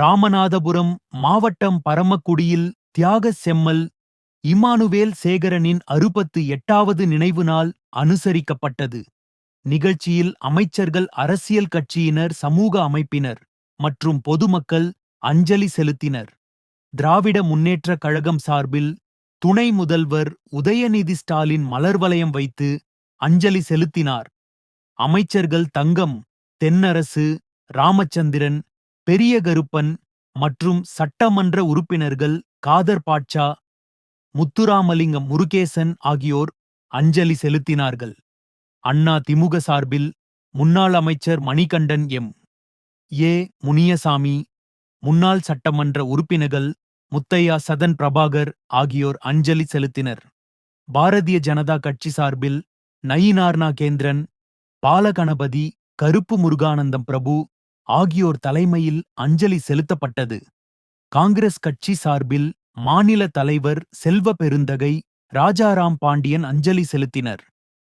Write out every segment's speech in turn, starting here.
ராமநாதபுரம் மாவட்டம் பரமக்குடியில் தியாக செம்மல் இமானுவேல் சேகரனின் அறுபத்து எட்டாவது நினைவு நாள் அனுசரிக்கப்பட்டது. நிகழ்ச்சியில் அமைச்சர்கள் அரசியல் கட்சியினர் சமூக அமைப்பினர் மற்றும் பொதுமக்கள் அஞ்சலி செலுத்தினர். திராவிட முன்னேற்றக் கழகம் சார்பில் துணை முதல்வர் உதயநிதி ஸ்டாலின் மலர் வளையம் வைத்து அஞ்சலி செலுத்தினார். அமைச்சர்கள் தங்கம் தென்னரசு ராமச்சந்திரன் பெரிய கருப்பன் மற்றும் சட்டமன்ற உறுப்பினர்கள் காதர் பாட்சா முத்துராமலிங்கம் முருகேசன் ஆகியோர் அஞ்சலி செலுத்தினார்கள். அண்ணா திமுக சார்பில் முன்னாள் அமைச்சர் மணிகண்டன் எம். ஏ. முனியசாமி முன்னாள் சட்டமன்ற உறுப்பினர்கள் முத்தையா சதன் பிரபாகர் ஆகியோர் அஞ்சலி செலுத்தினர். பாரதிய ஜனதா கட்சி சார்பில் நயினார்னா கேந்திரன் பாலகணபதி கருப்பு முருகானந்தம் பிரபு ஆகியோர் தலைமையில் அஞ்சலி செலுத்தப்பட்டது. காங்கிரஸ் கட்சி சார்பில் மாநில தலைவர் செல்வ பெருந்தகை ராஜாராம் பாண்டியன் அஞ்சலி செலுத்தினர்.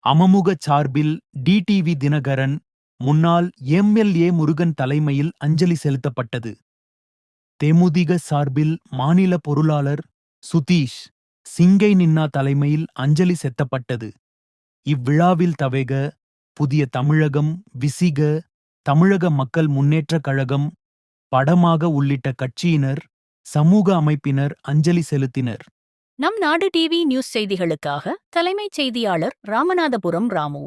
அமமுக சார்பில் டிடிவி தினகரன் முன்னாள் எம்எல்ஏ முருகன் தலைமையில் அஞ்சலி செலுத்தப்பட்டது. தேமுதிக சார்பில் மாநில பொருளாளர் சுதீஷ் சிங்கை நின்னா தலைமையில் அஞ்சலி செலுத்தப்பட்டது இவ்விழாவில் தவேக புதிய தமிழகம் விசிக தமிழக மக்கள் முன்னேற்றக் கழகம் படமாக உள்ளிட்ட கட்சியினர் சமூக அமைப்பினர் அஞ்சலி செலுத்தினர். நம் நாடு டிவி நியூஸ் செய்திகளுக்காக தலைமைச் செய்தியாளர் ராமநாதபுரம் ராமு.